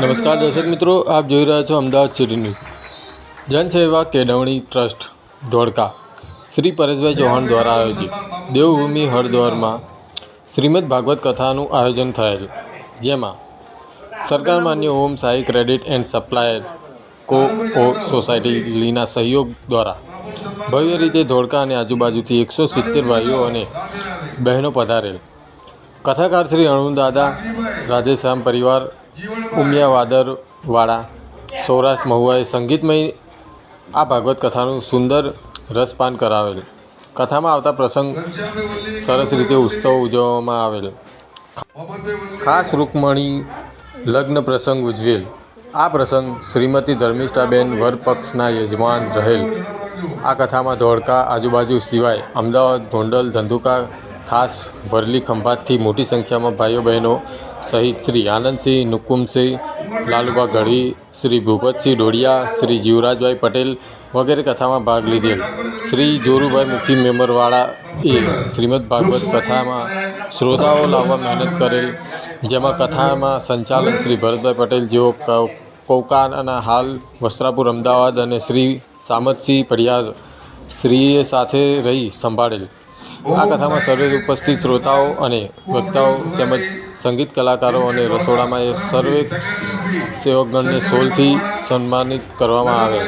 નમસ્કાર દર્શક મિત્રો. આપ જોઈ રહ્યા છો Ahmedabad city news Jansewa Kelavani trust Dholka Shri Pareshbhai Chauhan દ્વારા આયોજિત દેવભૂમિ હરદ્વારમાં શ્રીમદ ભાગવત કથાનું આયોજન થયેલ, જેમાં સરકાર માન્ય Om Sai credit and supplier co op society લીના સહયોગ દ્વારા ભવ્ય રીતે ધોળકા અને આજુબાજુથી એકસો સિત્તેર ભાઈઓ અને બહેનો પધારેલ. કથાકાર શ્રી અરુણદાદા રાધેશ્યામ પરિવાર, ઉમિયા વાદરવાળા સૌરાષ્ટ્ર મહુવાએ સંગીતમય આ ભાગવત કથાનું સુંદર રસપાન કરાવેલ. કથામાં આવતા પ્રસંગ સરસ રીતે ઉત્સવ ઉજવવામાં આવેલ. ખાસ રૂકમણી લગ્ન પ્રસંગ ઉજવેલ. આ પ્રસંગ શ્રીમતી ધર્મિષ્ઠાબેન વરપક્ષના યજમાન રહેલ. આ કથામાં ધોળકા આજુબાજુ સિવાય અમદાવાદ, ગોંડલ, ધંધુકા ખાસ વરલી ખંભાતથી મોટી સંખ્યામાં ભાઈઓ બહેનો સહિત શ્રી આનંદસિંહ, નુકુમસિંહ, લાલુબા ગઢવી, શ્રી ભૂપતસિંહ ડોડિયા, શ્રી જીવરાજભાઈ પટેલ વગેરે કથામાં ભાગ લીધેલ. શ્રી જોરુભાઈ મુખી મેમરવાળા એ શ્રીમદ ભાગવત કથામાં શ્રોતાઓ લાવવા મહેનત કરેલ, જેમાં કથામાં સંચાલન શ્રી ભરતભાઈ પટેલ, જેઓ કૌ- અને હાલ વસ્ત્રાપુર અમદાવાદ અને શ્રી સામતસિંહ પડિયાર શ્રીએ સાથે રહી સંભાળેલ. આ કથામાં સર્વે ઉપસ્થિત શ્રોતાઓ અને વક્તાઓ તેમજ સંગીત કલાકારો અને રસોડામાં એ સર્વે સેવકગણને સોલથી સન્માનિત કરવામાં આવે.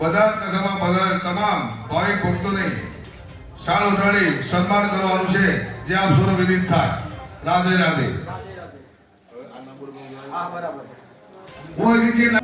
બધા કથામાં પધારેલ તમામ ભાવિક ભક્તોને શાલ ઉઠાડી સન્માન કરવાનું છે જે આપ સૌનો વિદિત થાય. રાધે રાધે. હું અહીંથી જે